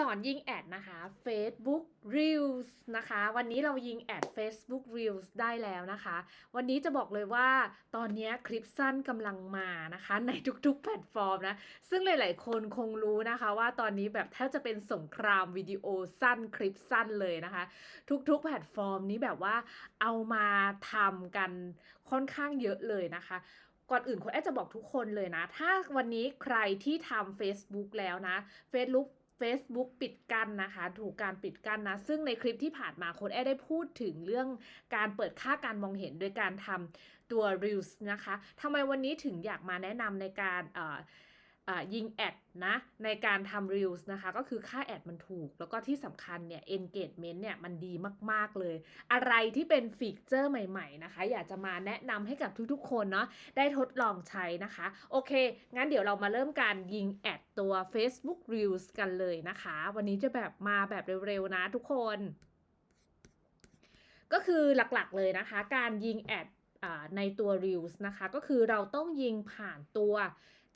สอนยิงแอดนะคะ Facebook Reels นะคะ วันนี้เรายิงแอด Facebook Reels ได้แล้วนะคะ วันนี้จะบอกเลยว่าตอนนี้คลิปสั้นกำลังมานะคะ ในทุกๆแพลตฟอร์มนะ ซึ่งหลายๆ คนคงรู้นะคะว่าตอนนี้แบบแทบจะเป็นสงครามวิดีโอสั้นคลิปสั้นเลยนะคะ ทุกๆ แพลตฟอร์มนี้แบบว่าเอามาทำกันค่อนข้างเยอะเลยนะคะก่อนอื่นคนแอดจะบอกทุกคนเลยนะ ถ้าวันนี้ใครที่ทำ Facebook แล้วนะ Facebook Facebook ปิดกั้นนะคะ ถูกการปิดกั้นนะ ซึ่งในคลิปที่ผ่านมาคนแอได้พูดถึงเรื่องการเปิดค่าการมองเห็นโดยการทำตัว Reels นะคะทำไมวันนี้ถึงอยากมาแนะนำในการเยิงแอดนะในการทำ Reels นะคะ ก็คือค่าแอดมันถูก แล้วก็ที่สำคัญเนี่ย engagement เนี่ยมันดีมาก ๆ เลย อะไรที่เป็นฟีเจอร์ใหม่ ๆ นะคะ อยากจะมาแนะนำให้กับทุก ๆ คนเนาะได้ทดลองใช้นะคะ โอเค งั้นเดี๋ยวเรามาเริ่มการยิงแอดตัว Facebook Reels กันเลยนะคะ วันนี้จะแบบมาแบบเร็ว ๆ นะทุกคน ก็คือหลักๆเลยนะคะ การยิงแอดในตัว Reels นะคะ ก็คือเราต้องยิงผ่านตัว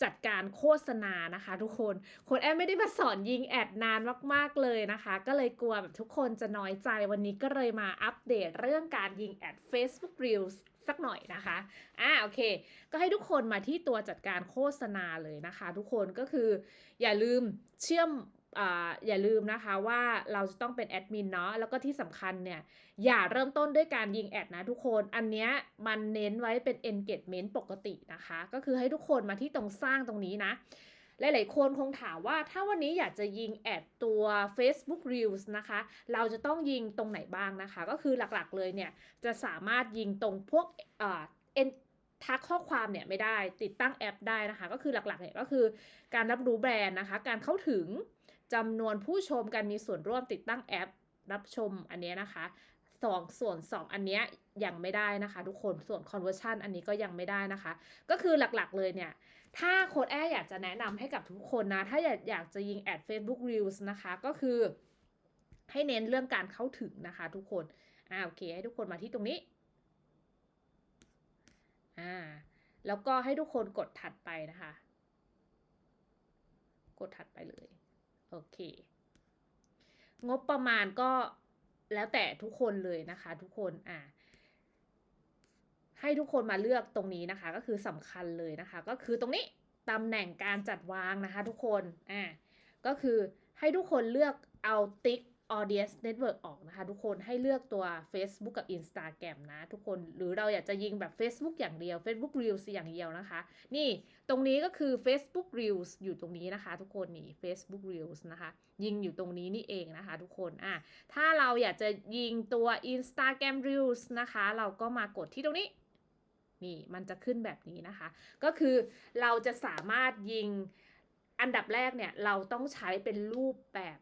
จัดการโฆษณานะคะ ทุกคนคนแอมไม่ได้มาสอนยิงแอดนานมากๆเลยนะคะ ก็เลยกลัวแบบทุกคนจะน้อยใจวันนี้ก็เลยมาอัปเดตเรื่องการยิงแอด Facebook Reels สักหน่อยนะคะ อ่า โอเค ก็ให้ทุกคนมาที่ตัวจัดการโฆษณาเลยนะคะ ทุกคนก็คืออย่าลืมเชื่อม อย่าลืมนะคะว่าเราจะต้องเป็นแอดมินเนาะแล้วก็ที่สำคัญเนี่ย อย่าเริ่มต้นด้วยการยิงแอดนะทุกคน อันเนี้ยมันเน้นไว้เป็น engagement ปกตินะคะ ก็คือให้ทุกคนมาที่ตรงสร้างตรงนี้นะ หลาย ๆ คนคงถามว่าถ้าวันนี้อยากจะยิงแอดตัว Facebook Reels นะคะ เราจะต้องยิงตรงไหนบ้างนะคะ ก็คือหลัก ๆ เลยเนี่ย จะสามารถยิงตรงพวกเอ่อทักข้อความเนี่ยไม่ได้ติดตั้งแอปได้นะคะ ก็คือหลักๆเนี่ยก็คือการรับรู้แบรนด์นะคะ การเข้าถึง จำนวนผู้ชมการมีส่วนร่วมติดตั้งแอป รับชมอันเนี้ยนะคะสองส่วน 2 อันเนี้ยยังไม่ได้นะคะ ทุกคนส่วน conversion อันนี้ก็ยังไม่ได้นะคะ ก็คือหลักๆเลยเนี่ย ถ้าโค้ดแอร์อยากจะแนะนำให้กับทุกคนนะ ถ้าอยากอยากจะยิงแอด Facebook Reels นะคะ ก็คือให้เน้นเรื่องการเข้าถึงนะคะทุกคนอ่าโอเค ให้ทุกคนมาที่ตรงนี้อ่าแล้วก็ให้ทุกคนกดถัดไปนะคะ กดถัดไปเลย โอเค งบประมาณก็แล้วแต่ทุกคนเลยนะคะ ทุกคนอ่าให้ทุกคนมาเลือกตรงนี้นะคะ ก็คือสำคัญเลยนะคะ ก็คือตรงนี้ตำแหน่งการจัดวางนะคะ ทุกคนอ่าก็คือให้ทุกคนเลือกเอาติ๊ก audience network ออกนะคะ ทุกคนให้เลือกตัว Facebook กับ Instagram นะ ทุกคนหรือเราอยากจะยิงแบบ Facebook อย่างเดียว Facebook Reels อย่างเดียวนะคะ นี่ตรงนี้ก็คือ Facebook Reels อยู่ตรงนี้นะคะ ทุกคนนี่ Facebook Reels นะคะ ยิงอยู่ตรงนี้นี่เองนะคะ ทุกคนอะถ้าเราอยากจะยิงตัว Instagram Reels นะคะ เราก็มากดที่ตรงนี้นี่มันจะขึ้นแบบนี้นะคะ ก็คือเราจะสามารถยิงอันดับแรกเนี่ย เราต้องใช้เป็นรูปแบบ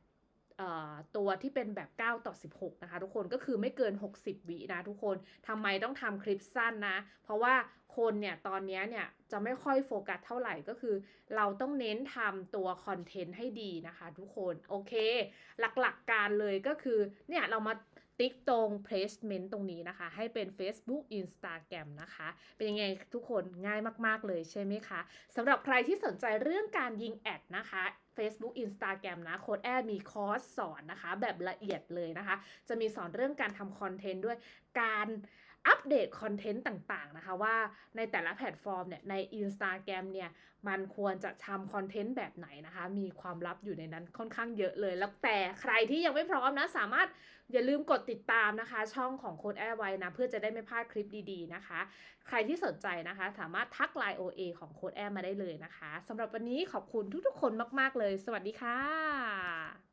ตัวที่เป็นแบบ 9 ต่อ 16 นะคะทุกคนก็คือไม่เกิน 60 วินะทุกคนทำไมต้องทำคลิปสั้นนะ เพราะว่าคนเนี่ยตอนนี้เนี่ยจะไม่ค่อยโฟกัสเท่าไหร่ก็คือ เราต้องเน้นทำตัวคอนเทนต์ให้ดีนะคะทุกคนโอเค หลักๆการเลยก็คือเนี่ยเรามาติ๊กตรง placement ตรงนี้นะคะ ให้เป็น Facebook Instagram นะคะ เป็นยังไงทุกคนง่ายมาก ๆ เลยใช่ไหมคะสำหรับใครที่สนใจเรื่องการยิงแอดนะคะ Facebook Instagram นะโค้ดแอดมีคอร์สสอนนะคะ แบบละเอียดเลยนะคะ จะมีสอนเรื่องการทำคอนเทนต์ด้วยการอัปเดตคอนเทนต์ต่างๆนะคะ ว่าในแต่ละแพลตฟอร์มเนี่ยใน Instagram เนี่ยมันควรจะทำคอนเทนต์แบบไหนนะคะ มีความลับอยู่ในนั้นค่อนข้างเยอะเลย แล้วแต่ใครที่ยังไม่พร้อมนะ สามารถอย่าลืมกดติดตามนะคะ ช่องของโค้ดแอร์ไว้นะ เพื่อจะได้ไม่พลาดคลิปดีๆนะคะ ใครที่สนใจนะคะ สามารถทักไลน์ OA ของโค้ดแอร์มาได้เลยนะคะสำหรับวันนี้ขอบคุณทุกๆคนมากๆเลย สวัสดีค่ะ